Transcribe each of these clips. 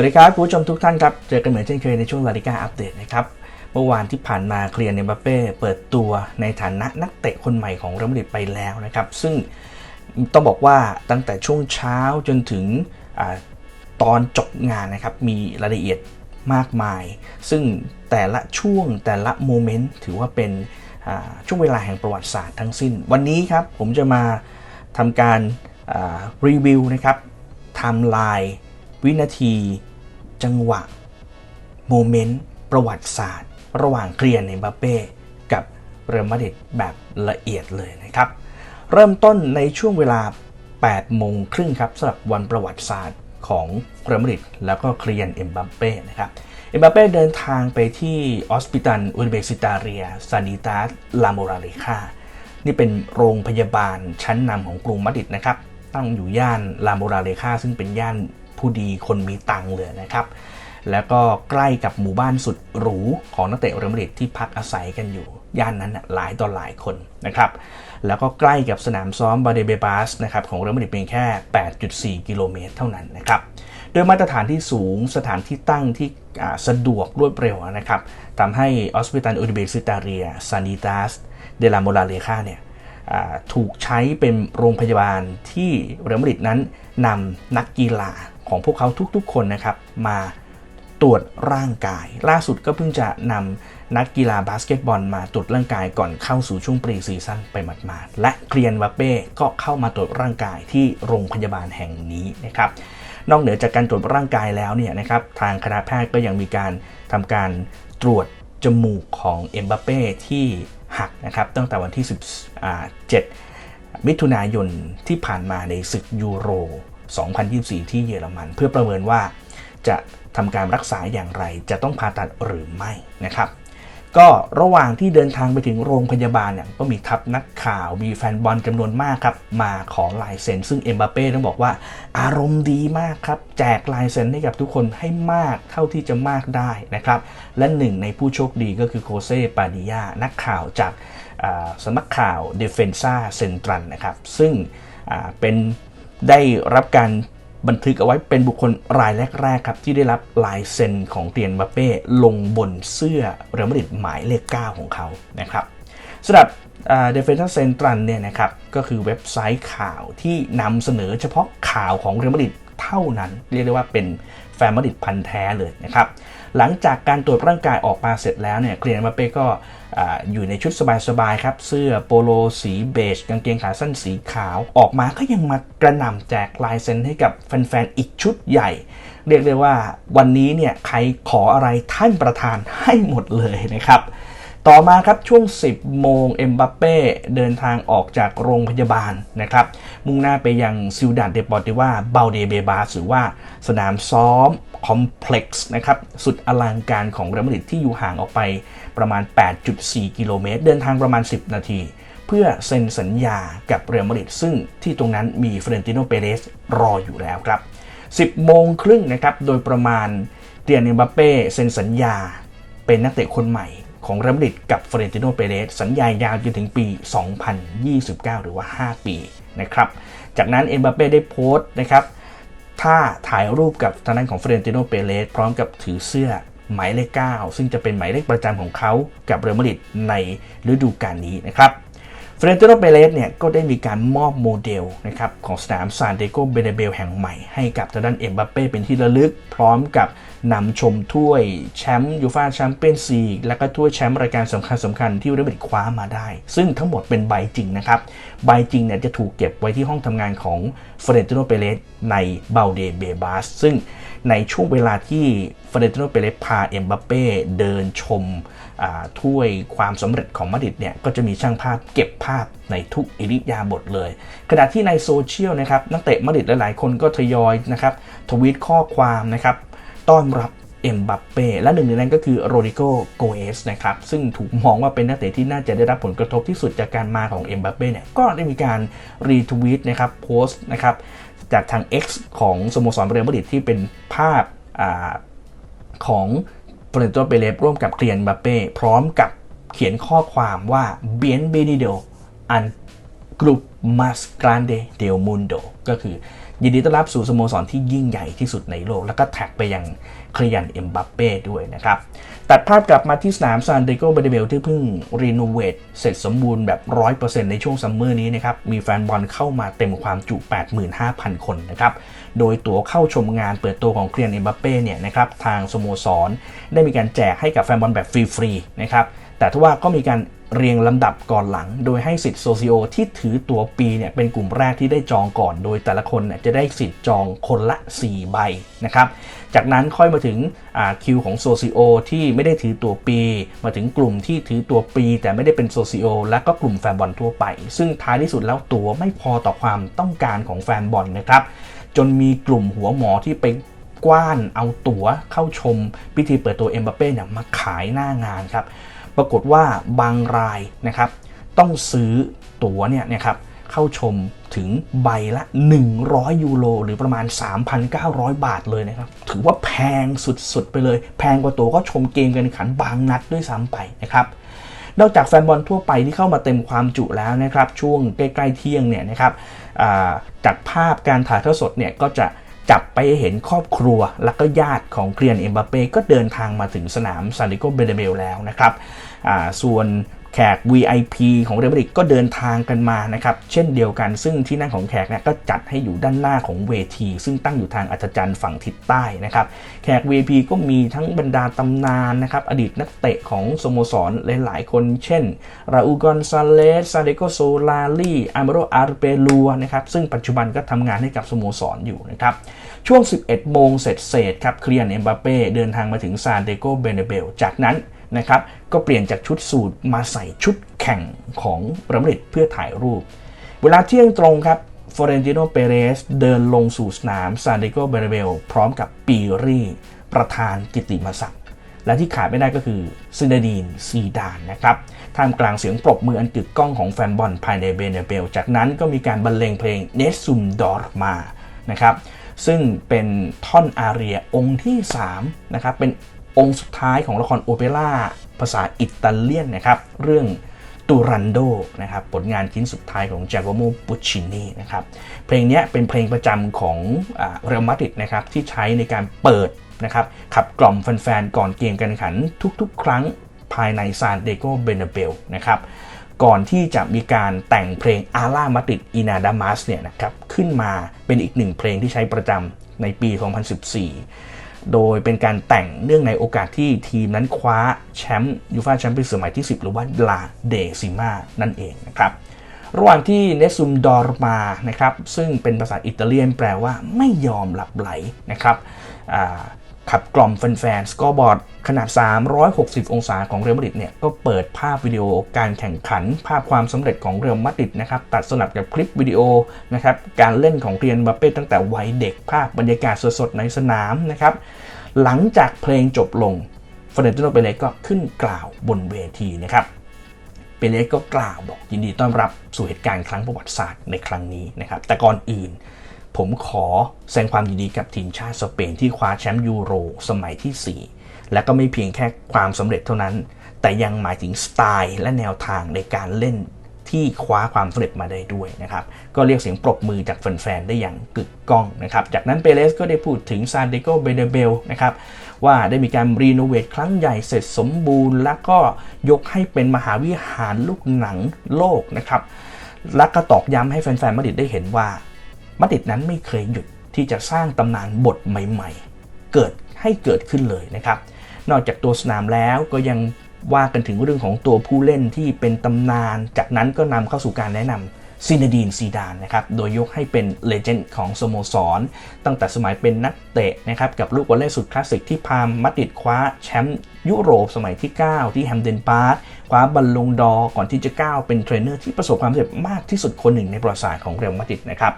วัสดีครับผู้ชมทุกท่านครับ เจอกันเหมือนเช่นเคยในช่วงลาลิกาอัปเดตนะครับ เมื่อวานที่ผ่านมาเคลียร์เนมบัปเป้เปิดตัวในฐานะนักเตะคนใหม่ของเรอัลมาดริดไปแล้วนะครับ ซึ่งต้องบอกว่าตั้งแต่ช่วงเช้าจนถึงอตอนจบงานนะครับ มีรายละเอียดมากมาย ซึ่งแต่ละช่วงแต่ละโมเมนต์ถือว่าเป็นช่วงเวลาแห่งประวัติศาสตร์ทั้งสิ้น วันนี้ครับผมจะมาทำการรีวิวนะครับไทม์ไลน์วินาที จังหวะ โมเมนต์ ประวัติศาสตร์ ระหว่างเคลียร์ในบัปเป้กับเรอัลมาดริดแบบละเอียดเลยนะครับ เริ่มต้นในช่วงเวลา 8 โมงครึ่งครับสำหรับวันประวัติศาสตร์ของเรอัลมาดริดแล้วก็เคลียร์เอ็มบัปเป้นะครับเอ็มบัปเป้เดินทางไปที่ออสปิตันอุนเบซิตาเรียซานิตาสลาโมราเลคานี่เป็นโรงพยาบาลชั้นนำของกรุงมาดริดนะครับ ตั้งอยู่ย่านลาโมราเลคาซึ่งเป็นย่าน ผู้ดีคนมีตังเลยนะครับ แล้วก็ใกล้กับหมู่บ้านสุดหรูของนักเตะเรอัลมาดริดที่พักอาศัยกันอยู่ ย่านนั้นหลายต่อหลายคนนะครับ แล้วก็ใกล้กับสนามซ้อมบาเดเบบาสนะครับของเรอัลมาดริดเพียงแค่ 8.4 กิโลเมตรเท่านั้นนะครับโดยมาตรฐานที่สูงสถานที่ตั้งที่สะดวกรวดเร็วนะครับทำให้ออสปิตันอุดิเบซิตาเรียซานิตาสเดลาโมราเลคาเนี่ยถูกใช้เป็นโรงพยาบาลที่เรอัลมาดริดนั้นนำนักกีฬา ของพวกเขาทุกๆ คนนะครับ มาตรวจร่างกาย ล่าสุดก็เพิ่งจะนำนักกีฬาบาสเกตบอลมาตรวจร่างกายก่อนเข้าสู่ช่วงปรีซีซั่นไปหมาดๆและเคลียนวัปเป้ก็เข้ามาตรวจร่างกายที่โรงพยาบาลแห่งนี้นะครับนอกเหนือจากการตรวจร่างกายแล้วเนี่ยนะครับทางคณะแพทย์ก็ยังมีการทำการตรวจจมูกของเอ็มบัปเป้ที่หักนะครับตั้งแต่วันที่17มิถุนายนที่ผ่านมาในศึกยูโร 2024 ที่เยอรมัน เพื่อประเมินว่าจะทำการรักษาอย่างไร จะต้องผ่าตัดหรือไม่นะครับ ก็ระหว่างที่เดินทางไปถึงโรงพยาบาลเนี่ยก็มีทัพนักข่าวมีแฟนบอลจำนวนมากครับ มาขอลายเซ็นซึ่งเอ็มบัปเป้ต้องบอกว่า อารมณ์ดีมากครับ แจกลายเซ็นให้กับทุกคนให้มากเท่าที่จะมากได้นะครับ และหนึ่งในผู้โชคดีก็คือโคเซปาดิยานักข่าวจากสำนักข่าว d e f e n s a Central นะครับ ซึ่งเป็น ได้รับการบันทึกเอาไว้เป็นบุคคลรายแรก ๆ ครับ ที่ได้รับลายเซ็นของเตียนบัปเป้ลงบนเสื้อเรอัลมาดริดหมายเลข 9 ของเขานะครับสำหรับเดฟเฟนซ์เซนตรันเนี่ยนะครับก็คือเว็บไซต์ข่าวที่นำเสนอเฉพาะข่าวของเรอัลมาดริดเท่านั้น เรียกได้ว่าเป็น แฟนมาดริดพันธ์แท้เลยนะครับหลังจากการตรวจร่างกายออกมาเสร็จแล้วเนี่ยเคลียร์มาเป้ก็ออยู่ในชุดสบายๆครับ เสื้อโปโลสีเบจกางเกงขาสั้นสีขาวออกมาก็ยังมากระหน่ำแจกลายเซ็นให้กับแฟนๆอีกชุดใหญ่ เรียกได้ว่าวันนี้เนี่ยใครขออะไรท่านประธานให้หมดเลยนะครับ ต่อมาครับช่วง 10 โมงเอ็มบัปเป้เดินทางออกจากโรงพยาบาลนะครับ มุ่งหน้าไปยังซิลดาดเดปอร์ติว่าเบลเดเบบาสหรือว่าสนามซ้อมคอมเพล็กซ์นะครับ สุดอลังการของเรอัลมาดริดที่อยู่ห่างออกไปประมาณ 8.4 กิโลเมตร เดินทางประมาณ 10 นาที เพื่อเซ็นสัญญากับเรอัลมาดริดซึ่งที่ตรงนั้นมีเฟรนติโนเปเรสรออยู่แล้วครับ 10 โมงครึ่งนะครับ โดยประมาณเตียนเอ็มบัปเป้เซ็นสัญญา เป็นนักเตะคนใหม่ ของเรอัลมาดริดกับเฟรนติโนเปเรสสัญญายาวจนถึงปี 2029 หรือว่า 5 ปีนะครับจากนั้นเอ็มบัปเป้ได้โพสต์นะครับถ้าถ่ายรูปกับทางด้านของเฟรนติโนเปเรสพร้อมกับถือเสื้อหมายเลข 9 ซึ่งจะเป็นหมายเลขประจำของเขากับเรอัลมาดริดในฤดูกาลนี้นะครับเฟรนติโนเปเรสเนี่ยก็ได้มีการมอบโมเดลนะครับของสนามซานเดโกเบเนเบลแห่งใหม่ให้กับทางด้านเอ็มบัปเป้เป็นที่ระลึกพร้อมกับ นำชมถ้วยแชมป์ยูฟ่าแชมเปี้ยนส์ลีกและก็ถ้วยแชมป์รายการสำคัญสำคัญที่เรอัลมาดริดคว้ามาได้ ซึ่งทั้งหมดเป็นใบจริงนะครับ ใบจริงเนี่ยจะถูกเก็บไว้ที่ห้องทำงานของเฟรนติโนเปเรสในเบลเดเบบาสซึ่งในช่วงเวลาที่เฟรนติโนเปเรสพาเอ็มบัปเป้เดินชมถ้วยความสำเร็จของมาดริดเนี่ยก็จะมีช่างภาพเก็บภาพในทุกอิริยาบถเลย ขณะที่ในโซเชียลนะครับนักเตะมาดริดหลายๆ คนก็ทยอยนะครับทวีตข้อความนะครับ ต้อนรับเอ็มบัปเป้และหนึ่งในนั้นก็คือโรดิโกโกเอสนะครับซึ่งถูกมองว่าเป็นนักเตะที่น่าจะได้รับผลกระทบที่สุดจากการมาของเอ็มบัปเป้เนี่ยก็ได้มีการรีทวีตนะครับโพสต์นะครับจากทาง X ของสโมสรเรอัลมาดริดที่เป็นภาพอาของเฟรนโตเปเรสร่วมกับเกลียนบัปเป้พร้อมกับเขียนข้อความว่า bien venido an grup más grande del mundo ก็คือ ยินดีต้อนรับสู่สโมสรที่ยิ่งใหญ่ที่สุดในโลก แล้วก็แท็กไปยังเคลียนเอ็มบัปเป้ด้วยนะครับ ตัดภาพกลับมาที่สนามซานเดโกเบเดเบลที่เพิ่งรีโนเวทเสร็จสมบูรณ์แบบ 100%ในช่วงซัมเมอร์นี้นะครับ มีแฟนบอลเข้ามาเต็มความจุ 85,000 คนนะครับ โดยตั๋วเข้าชมงานเปิดตัวของเคลียนเอ็มบัปเป้เนี่ยนะครับทางสโมสร ได้มีการแจกให้กับแฟนบอลแบบฟรีๆนะครับแต่ทว่าก็มีการ เรียงลำดับก่อนหลัง โดยให้สิทธิ์โซซิโอที่ถือตัวปีเนี่ยเป็นกลุ่มแรกที่ได้จองก่อน โดยแต่ละคนเนี่ยจะได้สิทธิ์จองคนละ 4 ใบนะครับ จากนั้นค่อยมาถึงคิวของโซซิโอที่ไม่ได้ถือตัวปี มาถึงกลุ่มที่ถือตัวปี แต่ไม่ได้เป็นโซซิโอและก็กลุ่มแฟนบอลทั่วไป ซึ่งท้ายที่สุดแล้วตั๋วไม่พอต่อความต้องการของแฟนบอลนะครับ จนมีกลุ่มหัวหมอที่ไปกว้านเอาตั๋วเข้าชมพิธีเปิดตัวเอ็มบัปเป้เนี่ยมาขายหน้างานครับ ปรากฏว่าบางรายนะครับต้องซื้อตั๋วเนี่ยนะครับเข้าชมถึงใบละ 100 ยูโรหรือประมาณ 3,900 บาทเลยนะครับ ถือว่าแพงสุดๆ ไปเลย แพงกว่าตัวก็ชมเกมการแข่งขันบางนัดด้วยซ้ำไปนะครับ นอกจากแฟนบอลทั่วไปที่เข้ามาเต็มความจุแล้วนะครับ ช่วงใกล้ๆเที่ยงเนี่ยนะครับจากภาพการถ่ายทอดสดเนี่ยก็จะจับไปเห็นครอบครัวและก็ญาติของเกรียนเอ็มบัปเป้ก็เดินทางมาถึงสนามซานดิโกเบเดเบลแล้วนะครับ ส่วนแขก VIP ของเรอัลมาดริดก็เดินทางกันมานะครับ เช่นเดียวกัน ซึ่งที่นั่งของแขกเนี่ยก็จัดให้อยู่ด้านหน้าของเวที ซึ่งตั้งอยู่ทางอัศจรรย์ฝั่งทิศใต้นะครับ แขก VIP ก็มีทั้งบรรดาตำนานนะครับ อดีตนักเตะของสโมสรหลายๆ คน เช่น ราอูกอนซาเลส ซาเดโกโซลาลีอามโรอาร์เปลัวนะครับ ซึ่งปัจจุบันก็ทำงานให้กับสโมสรอยู่นะครับ ช่วง 11 โมงเสร็จเศษครับ เคลียนเอ็มบัปเป้เดินทางมาถึงซานเดโกเบเนเบล จากนั้น นะครับก็เปลี่ยนจากชุดสูทมาใส่ชุดแข่งของเรอัลมริดเพื่อถ่ายรูป เวลาเที่ยงตรงครับฟอเรนติโนเปเรสเดินลงสู่สนามซานเดโกเบเนเบลพร้อมกับปีรีประธานกิติมศักดิ์และที่ขาดไม่ได้ก็คือซินดดีนซีดานนะครับท่ามกลางเสียงปรบมืออันกึกก้องของแฟนบอลภายในเบเนเบล จากนั้นก็มีการบรรเลงเพลงเนซุมดอร์มานะครับซึ่งเป็นท่อนอาเรียองค์ที่3นะครับเป็น องค์สุดท้ายของละครโอเปร่าภาษาอิตาเลียนนะครับเรื่องตูรันโดนะครับผลงานชิ้นสุดท้ายของจ a โกโมปุชชินีนะครับเพลงนี้เป็นเพลงประจำของเรอัลมาดริดนะครับที่ใช้ในการเปิดนะครับขับกล่อมแฟนๆก่อนเกมการแข่งขันทุกๆ ครั้งภายในซานเดโกเบเนเบลนะครับก่อนที่จะมีการแต่งเพลงอาล่ามาติดอินาดามัสเนี่ยนะครับขึ้นมาเป็นอีกหนึ่งเพลงที่ใช้ประจำในปี 2014 โดยเป็นการแต่งเนื่องในโอกาสที่ทีมนั้นคว้าแชมป์ยูฟ่าแชมเปี้ยนส์สมัยที่ 10 หรือว่าลาเดซิมานั่นเองนะครับระหว่างที่เนซุมดอร์มานะครับซึ่งเป็นภาษาอิตาเลียนแปลว่าไม่ยอมหลับไหลนะครับ ขับกล่อมแฟนๆสกอร์บอร์ดขนาด 360 องศาของเรอัลมาดริดเนี่ยก็เปิดภาพวิดีโอการแข่งขัน ภาพความสำเร็จของเรอัลมาดริดนะครับตัดสลับกับคลิปวิดีโอนะครับการเล่นของเรียนบัปเป้ตั้งแต่วัยเด็กภาพบรรยากาศสดๆในสนามนะครับหลังจากเพลงจบลงเฟรเดนติโนเปเลก็ขึ้นกล่าวบนเวทีนะครับเปเรสก็กล่าวบอกยินดีต้อนรับสู่เหตุการณ์ครั้งประวัติศาสตร์ในครั้งนี้นะครับแต่ก่อนอื่น ผมขอแสดงความยินดีกับทีมชาติสเปนที่คว้าแชมป์ยูโรสมัยที่ 4 และก็ไม่เพียงแค่ความสำเร็จเท่านั้น แต่ยังหมายถึงสไตล์และแนวทางในการเล่นที่คว้าความสำเร็จมาได้ด้วยนะครับ ก็เรียกเสียงปรบมือจากแฟนๆ ได้อย่างกึกก้องนะครับ จากนั้นเปเรสก็ได้พูดถึงซานเดโกเบเดเบลนะครับว่าได้มีการรีโนเวทครั้งใหญ่เสร็จสมบูรณ์ และก็ยกให้เป็นมหาวิหารลูกหนังโลกนะครับและก็ตอกย้ำให้แฟนๆ มาดริดได้เห็นว่า มาดริดนั้นไม่เคยหยุดที่จะสร้างตำนานบทใหม่ๆ เกิดให้เกิดขึ้นเลยนะครับ นอกจากตัวสนามแล้วก็ยังว่ากันถึงเรื่องของตัวผู้เล่นที่เป็นตำนาน จากนั้นก็นำเข้าสู่การแนะนำซินดีนซีดานนะครับ โดยยกให้เป็นเลเจนด์ของสโมสร ตั้งแต่สมัยเป็นนักเตะนะครับ กับลูกวอลเลย์สุดคลาสสิกที่พามาดริดคว้าแชมป์ยุโรปสมัยที่ 9 ที่แฮมเดนปาร์คคว้าบัลลงดอร์ก่อนที่จะก้าวเป็นเทรนเนอร์ที่ประสบความสำเร็จมากที่สุดคนหนึ่งในประวัติศาสตร์ของเรอัลมาดริดนะครับ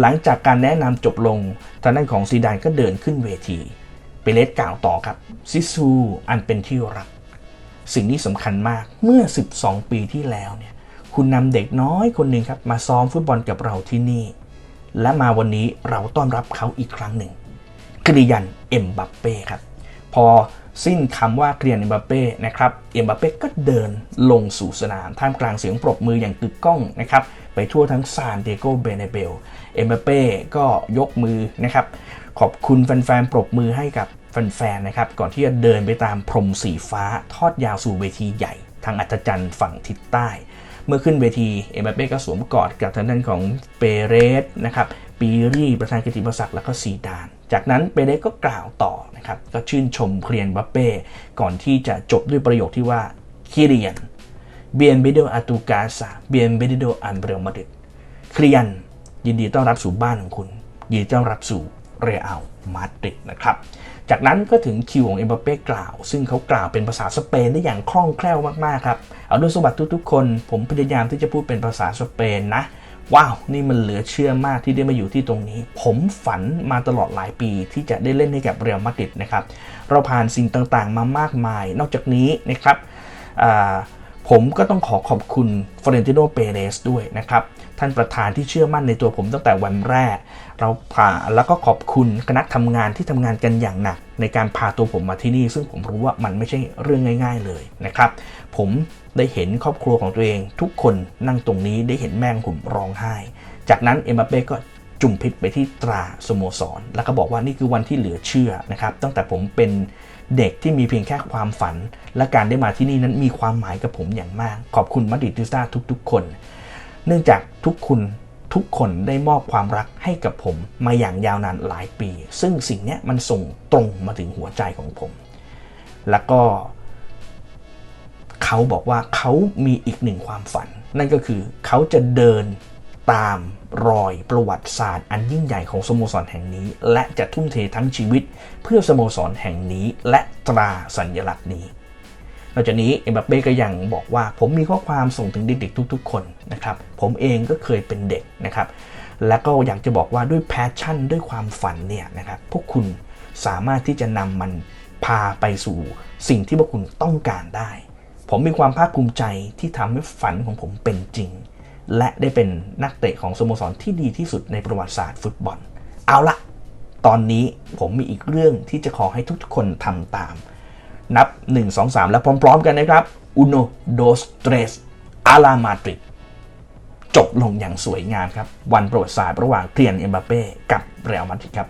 หลังจากการแนะนำจบลงทางด้านของซีดานก็เดินขึ้นเวที เปเลสกล่าวต่อครับซิซูอันเป็นที่รัก สิ่งนี้สำคัญมากเมื่อ 12 ปีที่แล้วเนี่ยคุณนำเด็กน้อยคนหนึ่งครับมาซ้อมฟุตบอลกับเราที่นี่ และมาวันนี้เราต้อนรับเขาอีกครั้งหนึ่งกริยันเอ็มบัปเป้ครับ พอ สิ้นคำว่าเคลียร์เอ็มบัปเป้นะครับเอ็มบัปเป้ก็เดินลงสู่สนามท่ามกลางเสียงปรบมืออย่างกึกก้องนะครับไปทั่วทั้งซานเดโกเบเนเบลเอ็มบัปเป้ก็ยกมือนะครับขอบคุณแฟนๆปรบมือให้กับแฟนๆนะครับก่อนที่จะเดินไปตามพรมสีฟ้าทอดยาวสู่เวทีใหญ่ ทางอัศจรรย์ฝั่งทิศใต้ เมื่อขึ้นเวทีเอ็มบัปเป้ก็สวมกอดกับทางด้านของเปเรสนะครับปีรีประธานกิติมศักดิ์แล้วก็ซีดาน จากนั้นเปเรสก็กล่าวต่อนะครับก็ชื่นชมเคลียนบัปเป้ก่อนที่จะจบด้วยประโยคที่ว่าคิเรียนเบียนเบโดอาตูกาซาเบียนเบโดอันเบรมาดิดเคลียนยินดีต้อนรับสู่บ้านของคุณยินดีต้อนรับสู่เรอัลมาดริดนะครับ จากนั้นก็ถึงคิวของเอ็มบัปเป้กล่าว ซึ่งเขากล่าวเป็นภาษาสเปนได้อย่างคล่องแคล่วมากๆครับ เอาด้วยสมบัติทุกๆคน ผมพยายามที่จะพูดเป็นภาษาสเปนนะ ว้าว นี่มันเหลือเชื่อมากที่ได้มาอยู่ที่ตรงนี้ ผมฝันมาตลอดหลายปีที่จะได้เล่นให้กับเรอัลมาดริดนะครับ เราผ่านสิ่งต่างๆ มามากมาย นอกจากนี้นะครับผมก็ต้องขอขอบคุณฟลอเรนติโน เปเรสด้วยนะครับ ท่านประธานที่เชื่อมั่นในตัวผมตั้งแต่วันแรก เราผ่าแล้วก็ขอบคุณคณะทำงานที่ทำงานกันอย่างหนัก ในการพาตัวผมมาที่นี่ ซึ่งผมรู้ว่ามันไม่ใช่เรื่องง่าย ๆเลยนะครับ ผมได้เห็นครอบครัวของตัวเอง ทุกคนนั่งตรงนี้ได้เห็นแม่งผมร้องไห้ จากนั้นเอ็มบัปเป้ก็จุ่มพิษไปที่ตราสโมสร แล้วก็บอกว่านี่คือวันที่เหลือเชื่อนะครับ ตั้งแต่ผมเป็นเด็กที่มีเพียงแค่ความฝัน และการได้มาที่นี่นั้นมีความหมายกับผมอย่างมาก ขอบคุณมาดริดติสตาทุกๆ คน เนื่องจากทุกคุณทุกคนได้มอบความรักให้กับผมมาอย่างยาวนานหลายปี ซึ่งสิ่งนี้มันส่งตรงมาถึงหัวใจของผม แล้วก็ เขาบอกว่าเขามีอีกหนึ่งความฝัน นั่นก็คือเขาจะเดินตามรอยประวัติศาสตร์อันยิ่งใหญ่ของสโมสรแห่งนี้ และจะทุ่มเททั้งชีวิตเพื่อสโมสรแห่งนี้และตราสัญลักษณ์นี้ นอกจากนี้เอ็มบัปเป้ก็ยังบอกว่า ผมมีข้อความส่งถึงเด็กๆทุก ๆ คนนะครับผมเองก็เคยเป็นเด็กนะครับและก็อยากจะบอกว่าด้วยแพชชั่นด้วยความฝันเนี่ยนะครับพวกคุณสามารถที่จะนำมันพาไปสู่สิ่งที่พวกคุณต้องการได้ ผมมีความภาคภูมิใจที่ทำให้ฝันของผมเป็นจริง และได้เป็นนักเตะของสโมสรที่ดีที่สุดในประวัติศาสตร์ฟุตบอล เอาละตอนนี้ผมมีอีกเรื่องที่จะขอให้ทุกๆคนทำตาม นับ 1 2 3 แล้วพร้อม ๆ กันนะครับ uno dos tres a la Madrid จบลงอย่างสวยงามครับ วันประวัติศาสตร์ระหว่างเทียนเอ็มบัปเป้กับเรอัลมาดริดครับ